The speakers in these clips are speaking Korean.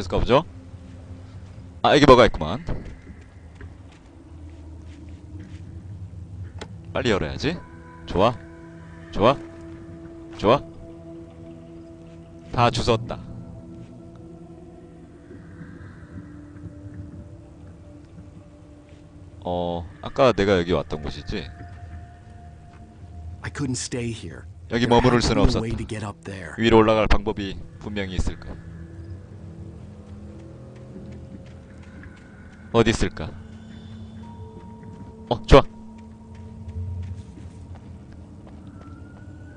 계속 가보죠. 아, 여기 뭐가 있구만. 빨리 열어야지. 좋아. 좋아. 좋아. 다 주웠다. 어, 아까 내가 여기 왔던 곳이지? I couldn't stay here. 여기 머무를 수는 없었다. 위로 올라갈 방법이 분명히 있을 거야. 어디 있을까? 어, 좋아.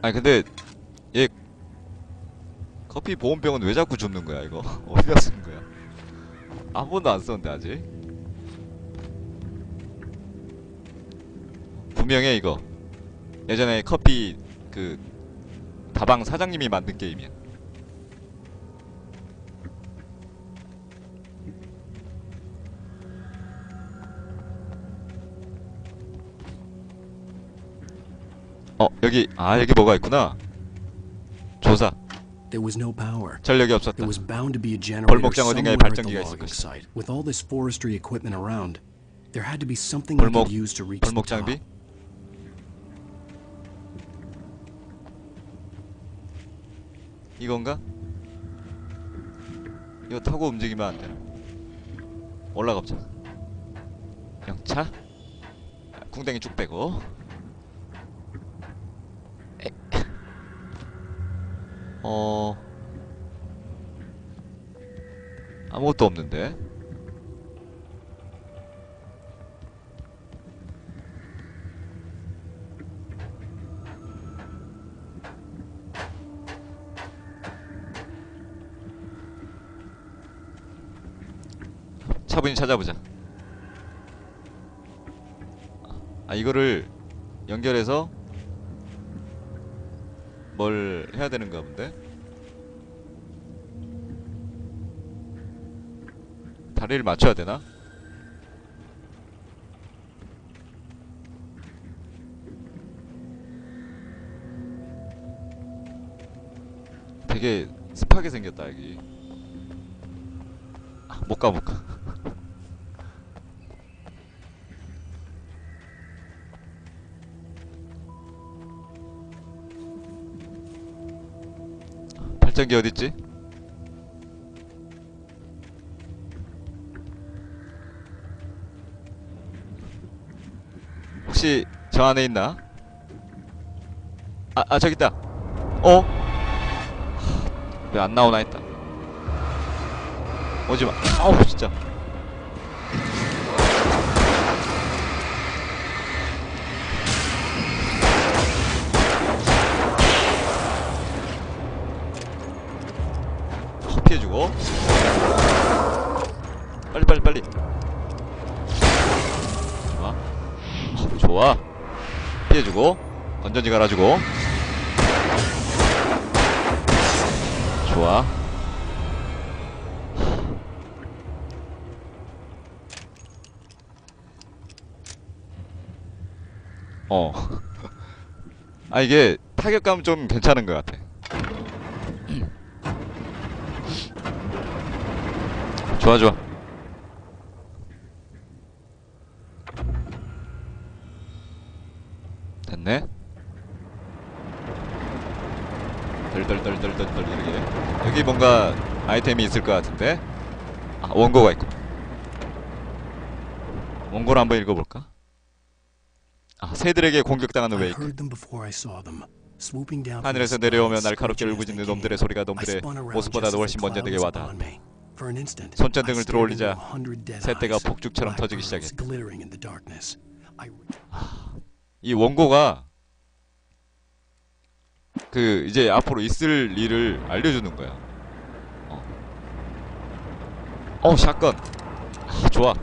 아니 근데 얘 커피 보온병은 왜 자꾸 줍는 거야 이거? 어디다 쓰는 거야? 한 번도 안 썼는데 아직. 분명해 이거. 예전에 커피 그 다방 사장님이 만든 게임이야. 어 여기 아 여기 뭐가 있구나. 조사 There was no power. 전력이 없었다. There was bound to be a generator 골목장 어딘가에 somewhere at the 발전기가 있을 logging 것이다. site. With all this forestry equipment around, there had to be something we 골목 could use to reach the 골목 top. 장비. 이건가? 이거 타고 움직이면 안 되나? 올라가 보자. 영차. 아, 궁뎅이 쭉 빼고. 에. 어. 아무것도 없는데. 차분히 찾아보자. 아 이거를 연결해서 뭘 해야 되는가 본데? 다리를 맞춰야 되나? 되게 습하게 생겼다 여기. 아, 못 가, 못 가. 발전기 어딨지? 혹시 저 안에 있나? 아, 아 저기 있다. 어? 왜 안 나오나 했다. 오지 마. 아우 진짜. 아, 피해주고. 빨리 빨리 빨리. 좋아. 아, 좋아. 피해주고. 건전지 갈아주고. 좋아. 어. 아 이게 타격감 좀 괜찮은 것 같아. 좋아 좋아. 됐네. 덜덜덜덜덜덜 이렇게. 여기 뭔가 아이템이 있을 것 같은데. 아 원고가 있고. 원고를 한번 읽어볼까? 아 새들에게 공격당하는 웨이크. 하늘에서 내려오며 skies, 날카롭게 울부짖는. 놈들의 소리가 놈들의 모습보다도 훨씬 먼저 내게 와닿아. Me. For an instant, 손전등을 들어올리자 새떼가 폭죽처럼 터지기 시작했다. 이 원고가 그 이제 앞으로 있을 일을 알려주는 거야. 어, 어 샷건. 아, 좋아.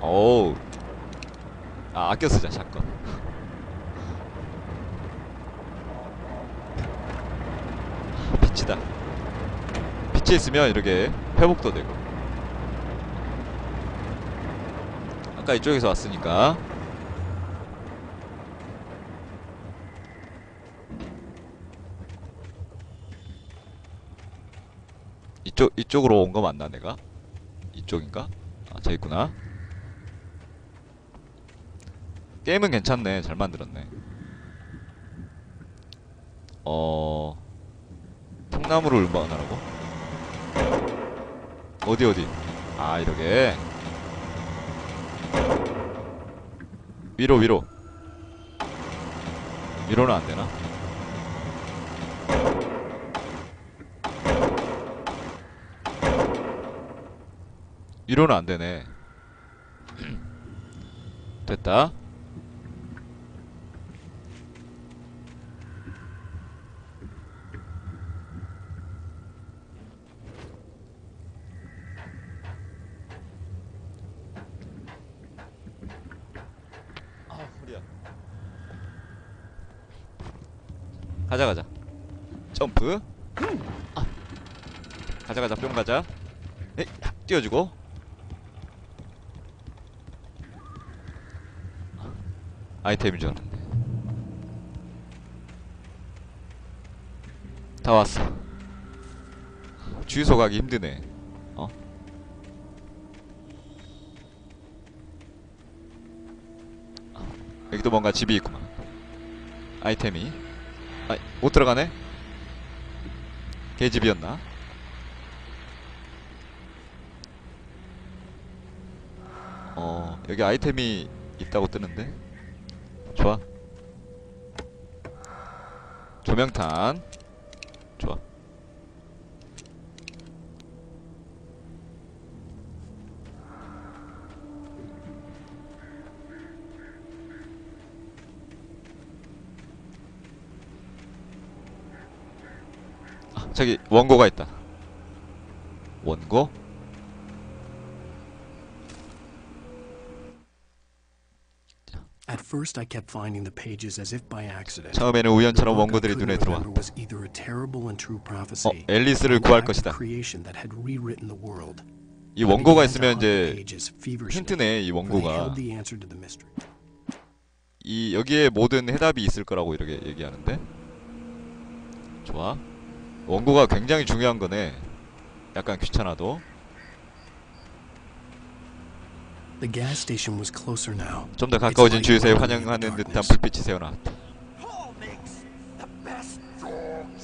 어우. 아 아껴 쓰자 샷건. 아, 빛이다. 빛이 있으면 이렇게 회복도 되고. 아까 이쪽에서 왔으니까 이쪽 이쪽으로 온 거 맞나 내가? 이쪽인가? 아, 저 있구나. 게임은 괜찮네. 잘 만들었네. 어. 통나무를 음반하라고? 어디 어디? 아, 이렇게. 위로 위로. 위로는 안 되나? 위로는 안 되네. 됐다. 아, 허리야. 가자 가자. 점프. 아. 가자 가자 뿅 가자. 에이. 아이템인 줄 알았네. 다 왔어. 주유소 가기 힘드네. 어? 여기도 뭔가 집이 있구만. 아이템이. 아, 못 들어가네? 개집이었나? 어, 여기 아이템이 있다고 뜨는데? 좋아. 조명탄. 좋아. 저기 원고가 있다. 원고? At first, I kept finding the pages as if by accident. 처음에는 우연처럼 원고들이 눈에 들어와. 어, 앨리스를 구할 것이다. 이 원고가 있으면 이제 힌트네 이 원고가. 이 여기에 모든 해답이 있을 거라고 이렇게 얘기하는데 좋아 원고가 굉장히 중요한 거네 약간 귀찮아도 The gas station was closer now. 좀더 가까워진 주유소에 환영하는 듯한. 불빛이 새어나왔다.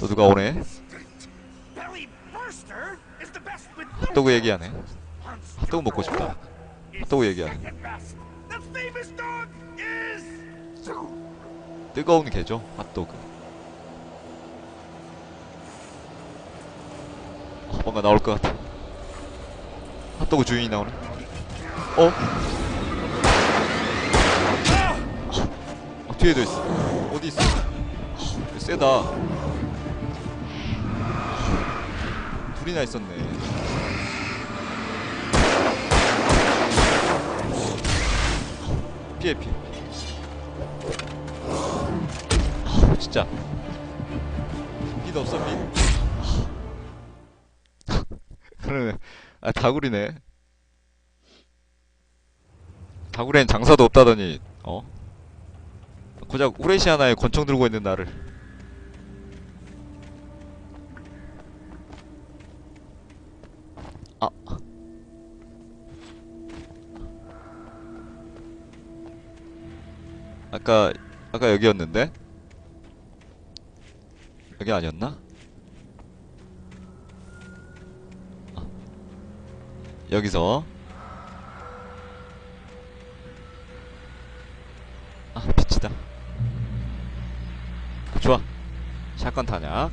또 누가 오네 핫도그 얘기하네 핫도그 먹고 싶다 핫도그 얘기하네 second best. The famous dog is 뜨거운 게죠 핫도그 어, 뭔가 나올 것 같아. 핫도그 주인이 나오네. 어? 어 뒤에도 있어. 어디 있어? 어, 세다. 둘이나 있었네. 피해 피해. 아, 진짜. 빛 없어 빛 그러네 아 다구리네. 다구리엔 장사도 없다더니 어? 고작 우레시 하나에 권총 들고 있는 나를. 아. 아까 아까 여기였는데? 여기 아니었나? 아, 여기서 아 빛이다 좋아 샷건 탄약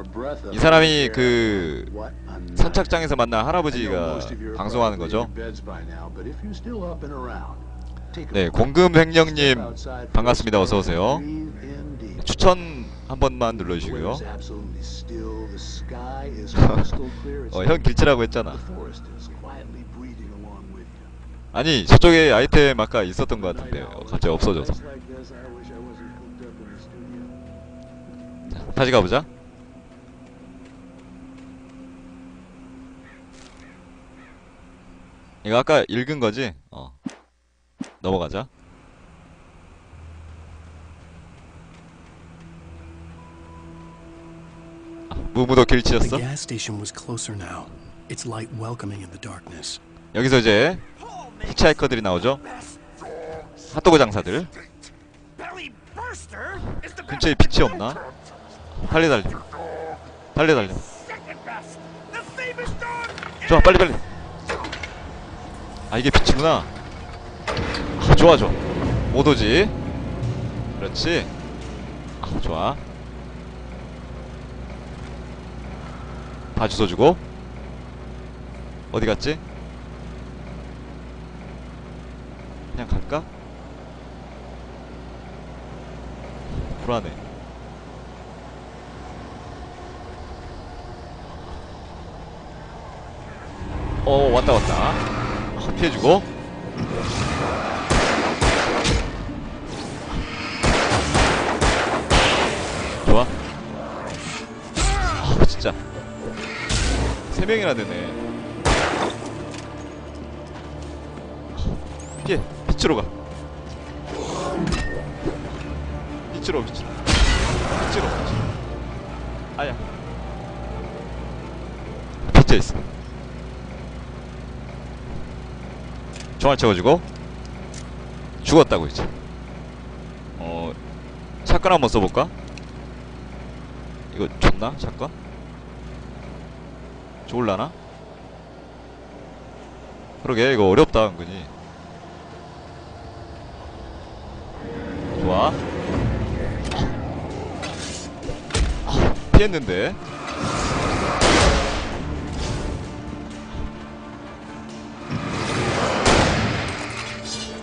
of 이 사람이. 그. 선착장에서 만난 할아버지가 방송하는 거죠 네 moment, 공금 step 횡령님 outside for 반갑습니다 a 어서 spell 오세요 한 번만 눌러주시고요 어 형 길치라고 했잖아. 아니 저쪽에 아이템 아까 있었던 것 같은데 어, 갑자기 없어져서. 자, 다시 가보자 이거 아까 읽은 거지? 어 넘어가자 무무도 길 The 치셨어? gas station was closer now. Its light welcoming in the darkness. 여기서 이제 히치하이커들이 나오죠. 핫도그 장사들. 근처에. 빛이 없나? best. The famous dog. 좋아 빨리 빨리. 아 이게 빛이구나. 아 좋아 좋아. 못 오지. 그렇지. 아 좋아. 다 주워주고. 어디 갔지? 그냥 갈까? 불안해. 어 왔다 왔다. 아, 피해주고. 3명이나 되네. 피해 빛으로 가. 빛으로 빛으로. 빛으로 아야. 빛져있어. 총알 채워지고. 죽었다고 이제. 어 샷건 한번 써볼까? 이거 좋나? 샷건? 좋을라나? 그러게 이거 어렵다 은근히 좋아 아, 피했는데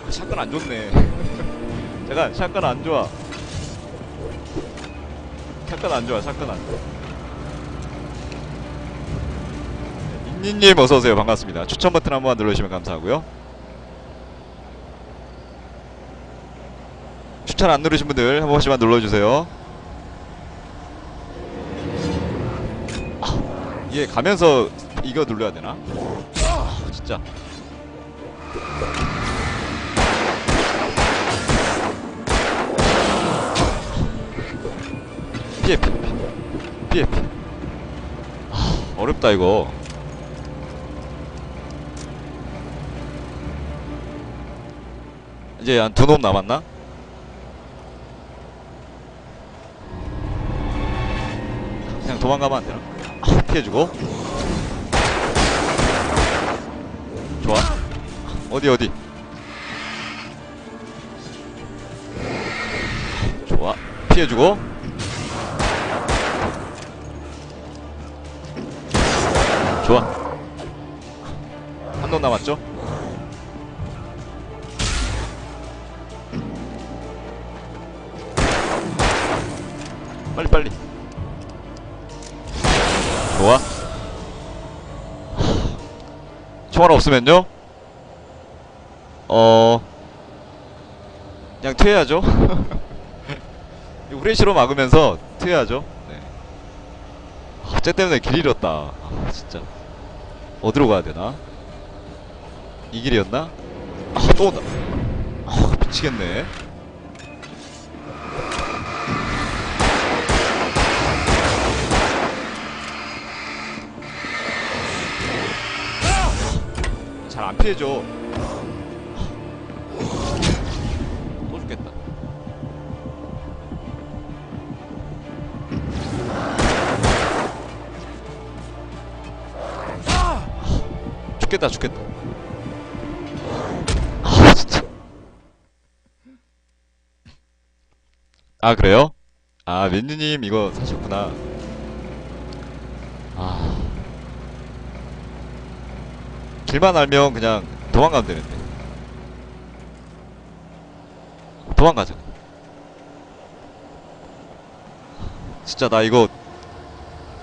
아, 샷건 안 좋네. 잠깐, 샷건 안 좋아. 샷건 안 좋아, 샷건 안 좋아. 인니님 어서오세요. 반갑습니다. 추천 버튼 한번 눌러주시면 감사하고요. 추천 안 누르신 분들 한 번씩만 눌러주세요. 아, 이게 가면서 이거 눌러야 되나? 아, 진짜. 피해 피해 피해 피해 아, 어렵다 이거 이제 한 두 놈 남았나? 그냥 도망가면 안 되나? 아, 피해주고 좋아 어디 어디 좋아 피해주고 좋아 한 놈 남았죠? 좋아 총알 없으면요? 어 그냥 퇴해야죠 후레쉬로 막으면서 퇴해야죠 네. 아, 쟤 때문에 길 잃었다 아, 진짜 어디로 가야 되나? 이 길이었나? 아, 또 온다. 아, 미치겠네. 안 피해줘. 또 죽겠다. 죽겠다, 죽겠다. 아, 진짜. 아, 그래요? 아, 민유님 이거 사셨구나. 아. 길만 알면 그냥 도망가면 되는데. 도망가자. 진짜 나 이거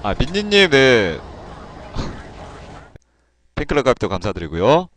아 민니님 네 팬클럽 가입도 감사드리고요